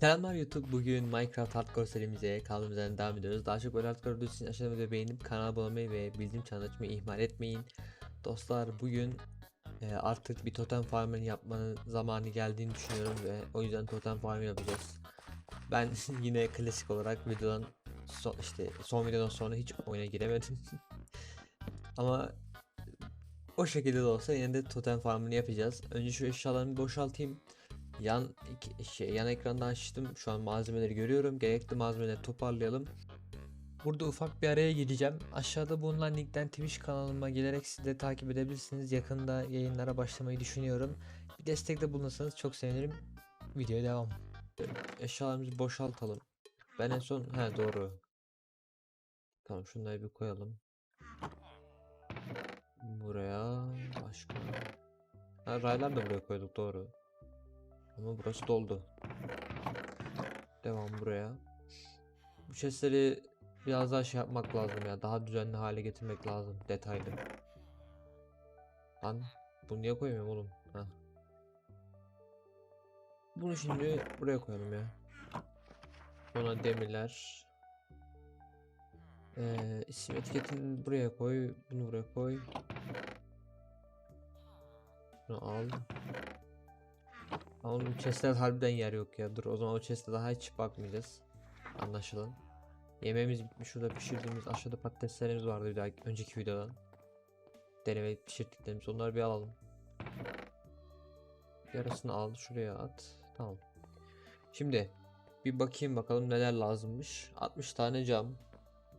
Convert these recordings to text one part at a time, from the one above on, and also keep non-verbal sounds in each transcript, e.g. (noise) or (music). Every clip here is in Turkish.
Selamlar YouTube. Bugün Minecraft Hardcore serimize kaldığımız yerden devam ediyoruz. Daha çok böyle hardcore videosu için aşağıda videoyu beğenip kanala abone olmayı ve bildirim çanını açmayı ihmal etmeyin. Dostlar bugün e, artık bir totem farming yapmanın zamanı geldiğini düşünüyorum ve o yüzden totem farming yapacağız. Ben (laughs) yine klasik olarak videodan son, işte son videodan sonra hiç oyuna giremedim. (laughs) Ama o şekilde de olsa yine de totem farmını yapacağız. Önce şu eşyalarımı boşaltayım. Yan şey yan ekranda açtım. Şu an malzemeleri görüyorum. Gerekli malzemeleri toparlayalım. Burada ufak bir araya gireceğim. Aşağıda bulunan linkten Twitch kanalıma gelerek siz de takip edebilirsiniz. Yakında yayınlara başlamayı düşünüyorum. Bir destekte bulunursanız çok sevinirim. Videoya devam. Eşyalarımızı boşaltalım. Ben en son he doğru. Tamam şunları bir koyalım. Buraya başka. Ha raylar da buraya koyduk doğru. Ama burası doldu. Devam buraya. Bu chestleri biraz daha şey yapmak lazım ya. Daha düzenli hale getirmek lazım. Detaylı. Lan bunu niye koymuyorum oğlum? Ha. Bunu şimdi buraya koyalım ya. Sonra demirler. Ee, isim etiketini buraya koy. Bunu buraya koy. Bunu al. Ama bu chest'te harbiden yer yok ya. Dur o zaman o chest'e daha hiç bakmayacağız. Anlaşılan. Yemeğimiz bitmiş. Şurada pişirdiğimiz aşağıda patateslerimiz vardı bir daha önceki videodan. Deneme pişirdiklerimiz. Onları bir alalım. Yarısını al. Şuraya at. Tamam. Şimdi bir bakayım bakalım neler lazımmış. 60 tane cam.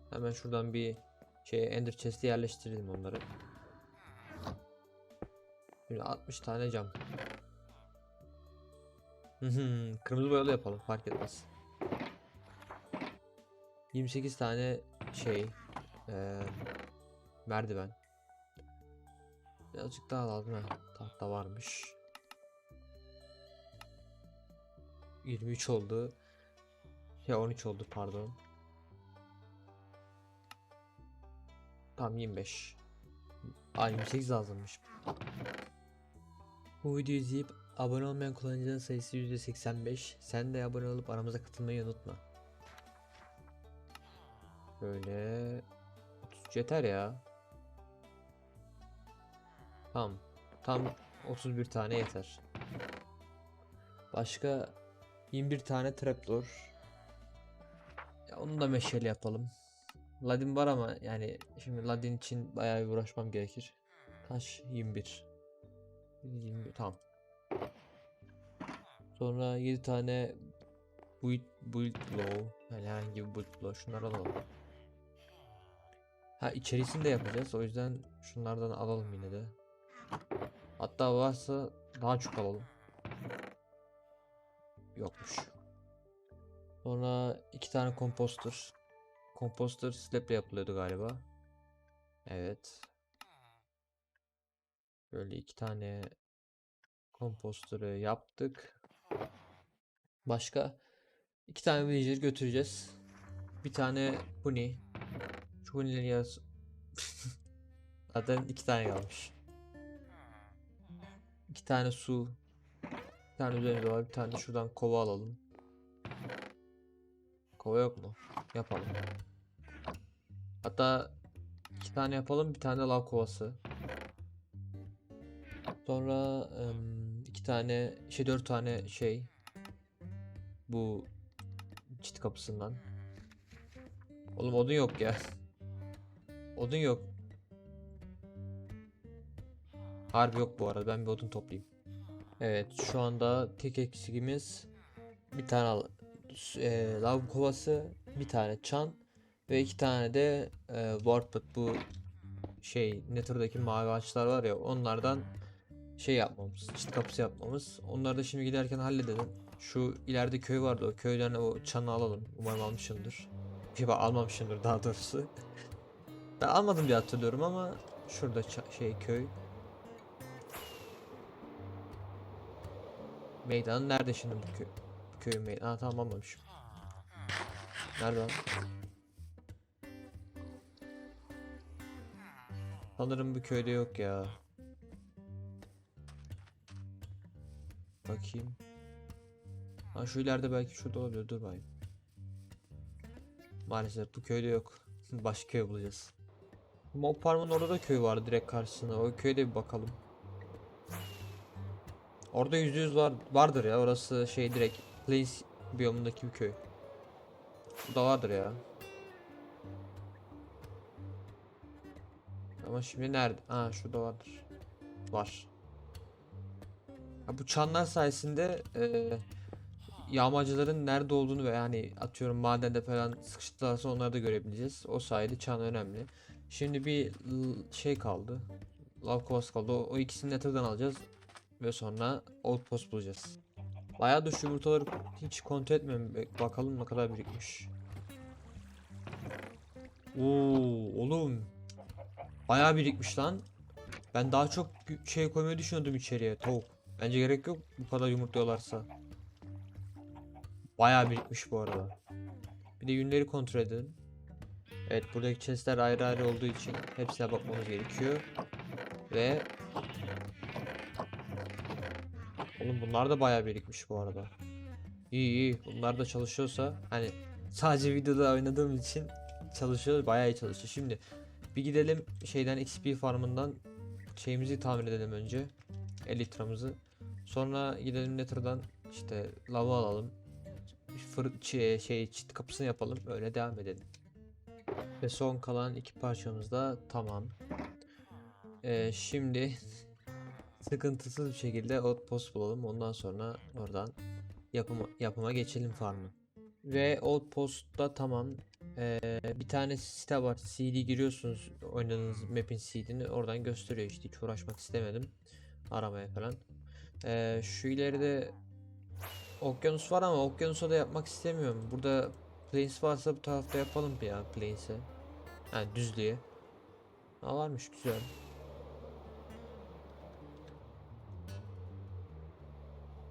Hemen şuradan bir şey ender chest'e yerleştirelim onları. Şimdi 60 tane cam. Kırmızı boyalı yapalım fark etmez. 28 tane şey eee, merdiven. Birazcık daha lazım. Tahta varmış. 23 oldu. Ya 13 oldu pardon. Tam 25. Aa 28 lazımmış. Bu videoyu izleyip abone olmayan kullanıcıların sayısı %85. Sen de abone olup aramıza katılmayı unutma. Böyle 33 yeter ya. Tamam. Tam 31 tane yeter. Başka 21 tane trapdoor. Ya onu da meşale yapalım. Ladin var ama yani şimdi Ladin için bayağı bir uğraşmam gerekir. Kaç? 21. 21 tamam. Sonra 7 tane build, build blow herhangi bir build blow şunları alalım. Ha içerisini de yapacağız o yüzden şunlardan alalım yine de. Hatta varsa daha çok alalım. Yokmuş. Sonra iki tane. Composter slab ile yapılıyordu galiba. Evet. Böyle iki tane composter'ı yaptık. Başka iki tane villager götüreceğiz. Bir tane huni. Şu hunileri yaz. (laughs) Zaten iki tane kalmış. İki tane su. Bir tane üzerinde var. Bir tane şuradan kova alalım. Kova yok mu? Yapalım. Hatta iki tane yapalım. Bir tane lav kovası. Sonra em, iki tane şey dört tane şey bu çit kapısından. Oğlum odun yok ya. (laughs) Odun yok. Harbi yok bu arada. Ben bir odun toplayayım. Evet şu anda tek eksikimiz bir tane e, lav kovası, bir tane çan ve iki tane de e, warped bu şey Nether'daki mavi ağaçlar var ya onlardan şey yapmamız, çit kapısı yapmamız. Onları da şimdi giderken halledelim. Şu ileride köy vardı o köyden o çanı alalım. Umarım almışımdır. Bir bak almamışımdır daha doğrusu. (laughs) Ben almadım diye hatırlıyorum ama şurada şey köy. Meydan nerede şimdi bu köy? Köyün meydanı. Tamam almamışım. Nerede? Sanırım bu köyde yok ya. Bakayım. Ha şu ileride belki şurada olabilir. Dur bakayım. Maalesef bu köyde yok. (laughs) Başka köy bulacağız. Mob Farm'ın orada da köy var direkt karşısında. O köyde bir bakalım. Orada yüzde yüz var vardır ya. Orası şey direkt Plains biyomundaki bir köy. Burada vardır ya. Ama şimdi nerede? Ha şurada vardır. Var. Bu çanlar sayesinde eee yağmacıların nerede olduğunu ve yani atıyorum madende falan sıkıştılarsa onları da görebileceğiz. O sayede çan önemli. Şimdi bir şey kaldı. Lav kovası kaldı. O, o ikisini Nether'dan alacağız. Ve sonra outpost bulacağız. Bayağı da şu yumurtaları hiç kontrol etmem. Bakalım ne kadar birikmiş. Oo oğlum. Bayağı birikmiş lan. Ben daha çok şey koymayı düşünüyordum içeriye. Tavuk. Bence gerek yok bu kadar yumurtluyorlarsa. Bayağı birikmiş bu arada. Bir de yünleri kontrol edelim. Evet buradaki chestler ayrı ayrı olduğu için hepsine bakmamız gerekiyor. Ve Oğlum bunlar da bayağı birikmiş bu arada. İyi iyi. Bunlar da çalışıyorsa hani sadece videoda oynadığım için çalışıyor. Bayağı iyi çalışıyor. Şimdi bir gidelim şeyden XP farmından şeyimizi tamir edelim önce. Elytramızı. Sonra gidelim Nether'dan işte lava alalım. Fır şey, şey çit kapısını yapalım. Öyle devam edelim. Ve son kalan iki parçamız da tamam. Ee, şimdi sıkıntısız bir şekilde outpost bulalım. Ondan sonra oradan yapıma, yapıma geçelim farmı. Ve outpost'ta tamam. Ee, bir tane site var. CD giriyorsunuz oynadığınız map'in CD'ni oradan gösteriyor işte hiç uğraşmak istemedim aramaya falan. Ee, şu ileride okyanus var ama okyanusa da yapmak istemiyorum. Burada plains varsa bu tarafta yapalım bir ya plains'e. Ha düzlüğe. Ha varmış güzel.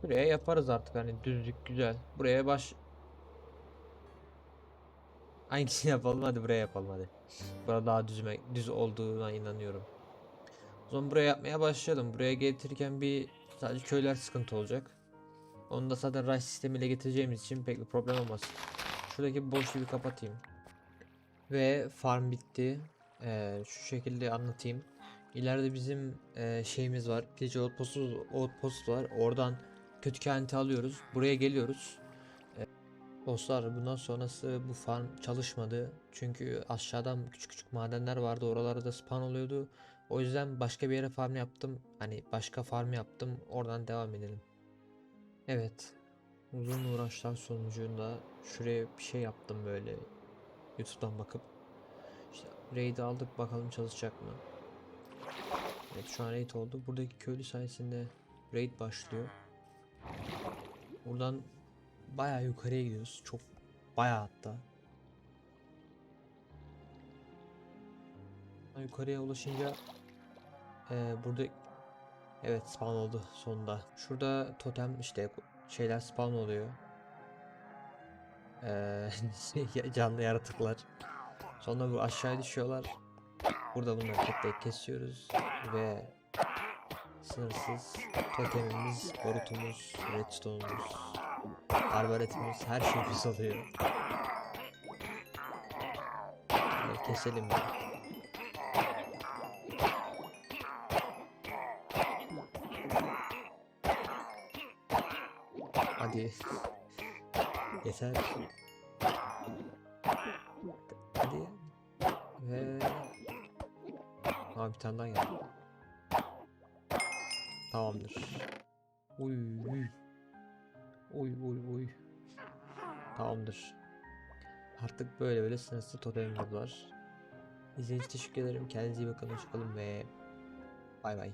Buraya yaparız artık hani düzlük güzel. Buraya baş Hangisini yapalım hadi buraya yapalım hadi. Burada daha düzme, düz olduğuna inanıyorum. O zaman buraya yapmaya başlayalım. Buraya getirirken bir sadece köyler sıkıntı olacak. Onu da zaten rush sistemiyle getireceğimiz için pek bir problem olmaz. Şuradaki boşluğu bir kapatayım. Ve farm bitti. Ee, şu şekilde anlatayım. İleride bizim e, şeyimiz var. Gece outpost, outpost var. Oradan kötü kehaneti alıyoruz. Buraya geliyoruz. Ee, dostlar bundan sonrası bu farm çalışmadı. Çünkü aşağıdan küçük küçük madenler vardı. Oralarda spawn oluyordu. O yüzden başka bir yere farm yaptım. Hani başka farm yaptım. Oradan devam edelim. Evet. Uzun uğraşlar sonucunda şuraya bir şey yaptım böyle. YouTube'dan bakıp. İşte raid'i aldık bakalım çalışacak mı? Evet şu an raid oldu. Buradaki köylü sayesinde raid başlıyor. Buradan bayağı yukarıya gidiyoruz. Çok bayağı hatta. Yukarıya ulaşınca eee, burada evet spawn oldu sonunda. Şurada totem işte şeyler spawn oluyor. (laughs) Ya- canlı yaratıklar. Sonra bu aşağıya düşüyorlar. Burada bunları tek tek kesiyoruz ve sınırsız totemimiz, borutumuz, redstone'umuz, arbaletimiz her şeyimiz oluyor. Bunları keselim mi? Hadi. Yeter. Hadi. Ve... Aa bir tane daha geldi. Tamamdır. Uy uy. Uy uy uy. Tamamdır. Artık böyle böyle sınırsız totemimiz var. İzlediğiniz için teşekkür ederim. Kendinize iyi bakın. Hoşçakalın ve bay bay.